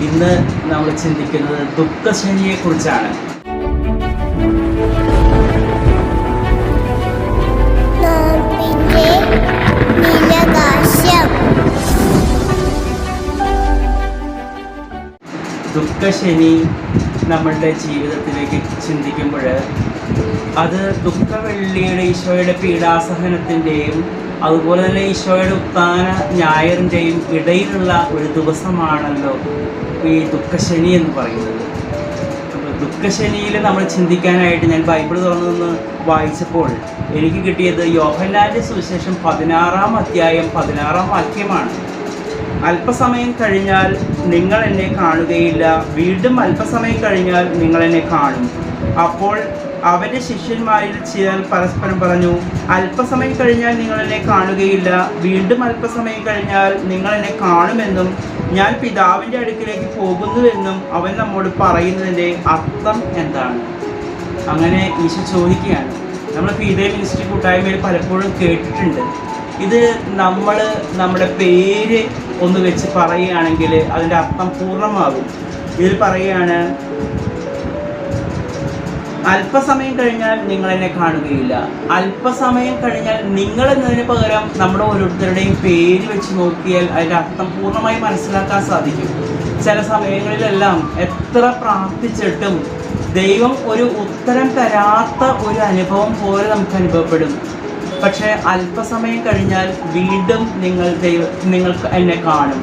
ഇന്ന് നമ്മൾ ചിന്തിക്കുന്നത് ദുഃഖശനിയെ ദുഃഖശനി നമ്മളുടെ ജീവിതത്തിലേക്ക് ചിന്തിക്കുമ്പോൾ അത് ദുഃഖവെള്ളിയുടെ ഈശോയുടെ പീഡാസഹനത്തിന്റെയും അതുപോലെ തന്നെ ഈശോയുടെ ഉത്ഥാന ഞായറിന്റെയും ഇടയിലുള്ള ഒരു ദിവസമാണല്ലോ ഈ ദുഃഖശനി എന്ന് പറയുന്നത്. അപ്പോൾ ദുഃഖശനിയിൽ നമ്മൾ ചിന്തിക്കാനായിട്ട് ഞാൻ ബൈബിൾ തുറന്നൊന്ന് വായിച്ചപ്പോൾ എനിക്ക് കിട്ടിയത് യോഹൻലാന്റെ സുവിശേഷം പതിനാറാം അധ്യായം പതിനാറാം വാക്യമാണ്. അല്പസമയം കഴിഞ്ഞാൽ നിങ്ങൾ എന്നെ കാണുകയില്ല. വീണ്ടും അല്പസമയം കഴിഞ്ഞാൽ നിങ്ങൾ എന്നെ കാണും. അപ്പോൾ അവന്റെ ശിഷ്യന്മാരിൽ ചിലർ പരസ്പരം പറഞ്ഞു അല്പസമയം കഴിഞ്ഞാൽ നിങ്ങൾ എന്നെ കാണുകയില്ല. വീണ്ടും അല്പസമയം കഴിഞ്ഞാൽ നിങ്ങൾ എന്നെ കാണുമെന്നും ഞാൻ പിതാവിന്റെ അടുക്കിലേക്ക് പോകുന്നുവെന്നും അവൻ നമ്മോട് പറയുന്നതിന്റെ അർത്ഥം എന്താണ്? അങ്ങനെ ഈശോ ചോദിക്കുകയാണ്. നമ്മൾ പീതേ മിനിസ്ട്രി കൂട്ടായ്മയിൽ പലപ്പോഴും കേട്ടിട്ടുണ്ട്. ഇത് നമ്മൾ നമ്മുടെ പേര് ഒന്ന് വെച്ച് പറയുകയാണെങ്കിൽ അതിന്റെ അർത്ഥം പൂർണമാകും. ഇതിൽ പറയുകയാണ് അല്പസമയം കഴിഞ്ഞാൽ നിങ്ങൾ എന്നെ കാണുകയില്ല. അല്പസമയം കഴിഞ്ഞാൽ നിങ്ങൾ എന്നതിന് പകരം നമ്മുടെ ഓരോരുത്തരുടെയും പേര് വെച്ച് നോക്കിയാൽ അതിന്റെ അർത്ഥം പൂർണമായി മനസ്സിലാക്കാൻ സാധിക്കും. ചില സമയങ്ങളിലെല്ലാം എത്ര പ്രാർത്ഥിച്ചിട്ടും ദൈവം ഒരു ഉത്തരം തരാത്ത ഒരു അനുഭവം പോലെ നമുക്ക് അനുഭവപ്പെടും. പക്ഷേ അല്പസമയം കഴിഞ്ഞാൽ വീണ്ടും നിങ്ങൾ ദൈവ നിങ്ങൾക്ക് എന്നെ കാണും.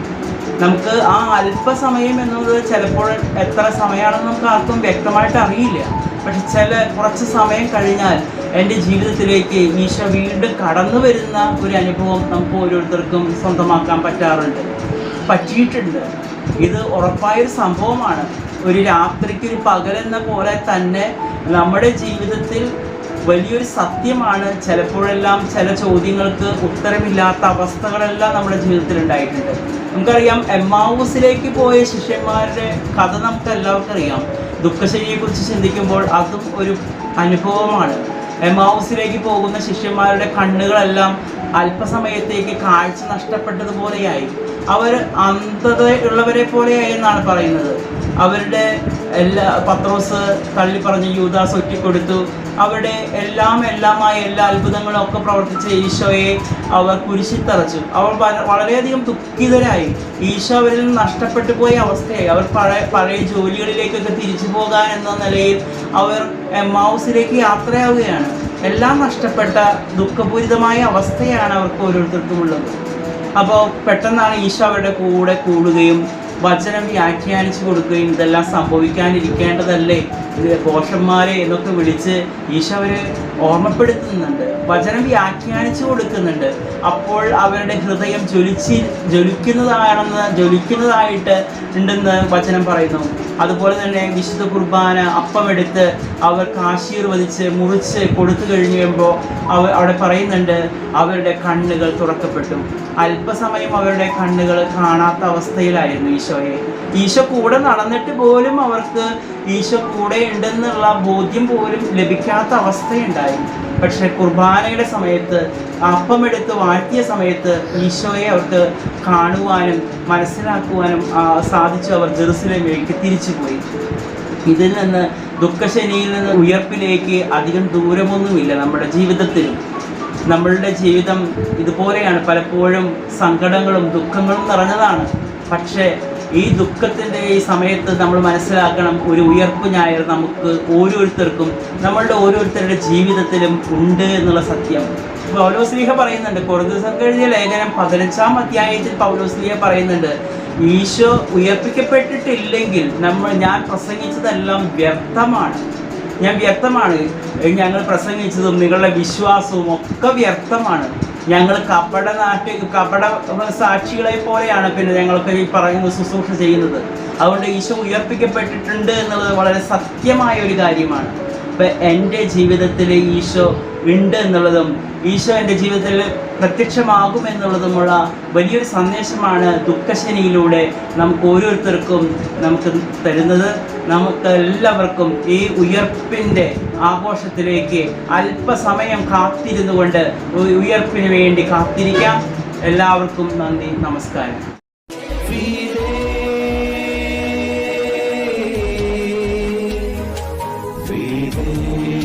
നമുക്ക് ആ അല്പസമയം എന്നത് ചിലപ്പോൾ എത്ര സമയമാണെന്ന് നമുക്ക് ആർക്കും വ്യക്തമായിട്ട് അറിയില്ല. പക്ഷെ ചില കുറച്ച് സമയം കഴിഞ്ഞാൽ എന്റെ ജീവിതത്തിലേക്ക് ഈശോ വീണ്ടും കടന്നു വരുന്ന ഒരു അനുഭവം നമുക്ക് ഓരോരുത്തർക്കും സ്വന്തമാക്കാൻ പറ്റാറുണ്ട്. പറ്റിയിട്ടുണ്ട്. ഇത് ഉറപ്പായൊരു സംഭവമാണ്. ഒരു രാത്രിക്ക് ഒരു പകലെന്ന പോലെ തന്നെ നമ്മുടെ ജീവിതത്തിൽ വലിയൊരു സത്യമാണ്. ചിലപ്പോഴെല്ലാം ചില ചോദ്യങ്ങൾക്ക് ഉത്തരമില്ലാത്ത അവസ്ഥകളെല്ലാം നമ്മുടെ ജീവിതത്തിൽ ഉണ്ടായിട്ടുണ്ട്. നമുക്കറിയാം എമ്മാവൂസിലേക്ക് പോയ ശിഷ്യന്മാരുടെ കഥ നമുക്ക് എല്ലാവർക്കും അറിയാം ദുഃഖശനിയെക്കുറിച്ച് ചിന്തിക്കുമ്പോൾ അതും ഒരു അനുഭവമാണ്. എമാവൂസിലേക്ക് പോകുന്ന ശിഷ്യന്മാരുടെ കണ്ണുകളെല്ലാം അല്പസമയത്തേക്ക് കാഴ്ച നഷ്ടപ്പെട്ടതുപോലെയായി. അവർ അന്ധതയുള്ളവരെ പോലെയായി എന്നാണ് പറയുന്നത്. അവരുടെ എല്ലാ പത്രോസ് തള്ളി പറഞ്ഞ് യൂദാസ് ഒറ്റിക്കൊടുത്തു. അവിടെ എല്ലാം എല്ലാമായ എല്ലാ അത്ഭുതങ്ങളും ഒക്കെ പ്രവർത്തിച്ച ഈശോയെ അവർ കുരിശിൽ തറച്ചു അവർ വളരെയധികം ദുഃഖിതരായി. ഈശോ അവരിൽ നിന്ന് നഷ്ടപ്പെട്ടു പോയ അവസ്ഥയായി. അവർ പഴയ പഴയ ജോലികളിലേക്കൊക്കെ തിരിച്ചു പോകാൻ എന്ന നിലയിൽ അവർ മൗസിലേക്ക് യാത്രയാവുകയാണ്. എല്ലാം നഷ്ടപ്പെട്ട ദുഃഖപൂരിതമായ അവസ്ഥയാണ് അവർക്ക് ഓരോരുത്തർക്കും ഉള്ളത് അപ്പോൾ പെട്ടെന്നാണ് ഈശോ അവരുടെ കൂടെ കൂടുകയും വചനം വ്യാഖ്യാനിച്ചു കൊടുക്കുകയും ഇതെല്ലാം സംഭവിക്കാനിരിക്കേണ്ടതല്ലേ? ഇത് ഘോഷന്മാരെ എന്നൊക്കെ വിളിച്ച് ഈശോ അവരെ ഓർമ്മപ്പെടുത്തുന്നുണ്ട്. വചനം വ്യാഖ്യാനിച്ചു കൊടുക്കുന്നുണ്ട്. അപ്പോൾ അവരുടെ ഹൃദയം ജ്വലിച്ചി ജ്വലിക്കുന്നതാണെന്ന് ജ്വലിക്കുന്നതായിട്ട് ഉണ്ടെന്ന് വചനം പറയുന്നു. അതുപോലെ തന്നെ വിശുദ്ധ കുർബാന അപ്പമെടുത്ത് അവർക്ക് ആശീർവദിച്ച് മുറിച്ച് കൊടുത്തു കഴിയുമ്പോൾ അവർ അവിടെ പറയുന്നുണ്ട് അവരുടെ കണ്ണുകൾ തുറക്കപ്പെട്ടു. അല്പസമയം അവരുടെ കണ്ണുകൾ കാണാത്ത അവസ്ഥയിലായിരുന്നു ഈശോയെ. ഈശോ കൂടെ നടന്നിട്ട് പോലും അവർക്ക് ഈശോ കൂടെ ഉണ്ടെന്നുള്ള ബോധ്യം പോലും ലഭിക്കാത്ത അവസ്ഥയുണ്ടായി. പക്ഷെ കുർബാനയുടെ സമയത്ത് അപ്പമെടുത്ത് വാഴ്ത്തിയ സമയത്ത് ഈശോയെ അവർക്ക് കാണുവാനും മനസ്സിലാക്കുവാനും സാധിച്ചു. അവർ ജെറുസലേമിലേക്ക് തിരിച്ചുപോയി ഇതിൽ നിന്ന് ദുഃഖശനിയിൽ നിന്ന് ഉയർപ്പിലേക്ക് അധികം ദൂരമൊന്നുമില്ല നമ്മുടെ ജീവിതത്തിലും. നമ്മളുടെ ജീവിതം ഇതുപോലെയാണ്. പലപ്പോഴും സങ്കടങ്ങളും ദുഃഖങ്ങളും നിറഞ്ഞതാണ്. പക്ഷേ ഈ ദുഃഖത്തിന്റെ ഈ സമയത്ത് നമ്മൾ മനസ്സിലാക്കണം ഒരു ഉയർപ്പ് ഞായർ നമുക്ക് ഓരോരുത്തർക്കും നമ്മളുടെ ഓരോരുത്തരുടെ ജീവിതത്തിലും ഉണ്ട് എന്നുള്ള സത്യം. പൗലോസ്ലീഹ പറയുന്നുണ്ട്. കുറഞ്ഞ കഴിഞ്ഞ ലേഖനം പതിനഞ്ചാം അധ്യായത്തിൽ പൗലോസ്ലീഹ പറയുന്നുണ്ട്. ഈശോ ഉയർപ്പിക്കപ്പെട്ടിട്ടില്ലെങ്കിൽ നമ്മൾ ഞാൻ പ്രസംഗിച്ചതെല്ലാം വ്യർത്ഥമാണ്. ഞാൻ വ്യക്തമാണ് ഞങ്ങൾ പ്രസംഗിച്ചതും നിങ്ങളുടെ വിശ്വാസവും ഒക്കെ വ്യർത്ഥമാണ്. ഞങ്ങൾ കപട നാട്ടി കപട സാക്ഷികളെ പോലെയാണ് പിന്നെ ഞങ്ങൾക്ക് ഈ പറയുന്ന ശുശ്രൂഷ ചെയ്യുന്നത്. അതുകൊണ്ട് ഈശോ ഉയർപ്പിക്കപ്പെട്ടിട്ടുണ്ട് എന്നുള്ളത് വളരെ സത്യമായ ഒരു കാര്യമാണ്. അപ്പം എന്റെ ജീവിതത്തിൽ ഈശോ ഉണ്ട് എന്നുള്ളതും ഈശോ എന്റെ ജീവിതത്തിൽ പ്രത്യക്ഷമാകും എന്നുള്ളതുമുള്ള വലിയൊരു സന്ദേശമാണ് ദുഃഖശനിയിലൂടെ നമുക്ക് ഓരോരുത്തർക്കും നമുക്ക് തരുന്നത്. നമുക്ക് എല്ലാവർക്കും ഈ ഉയർപ്പിന്റെ ആഘോഷത്തിലേക്ക് അല്പസമയം കാത്തിരുന്നു കൊണ്ട് ഉയർപ്പിന് വേണ്ടി കാത്തിരിക്കാം. എല്ലാവർക്കും നന്ദി നമസ്കാരം. Deus.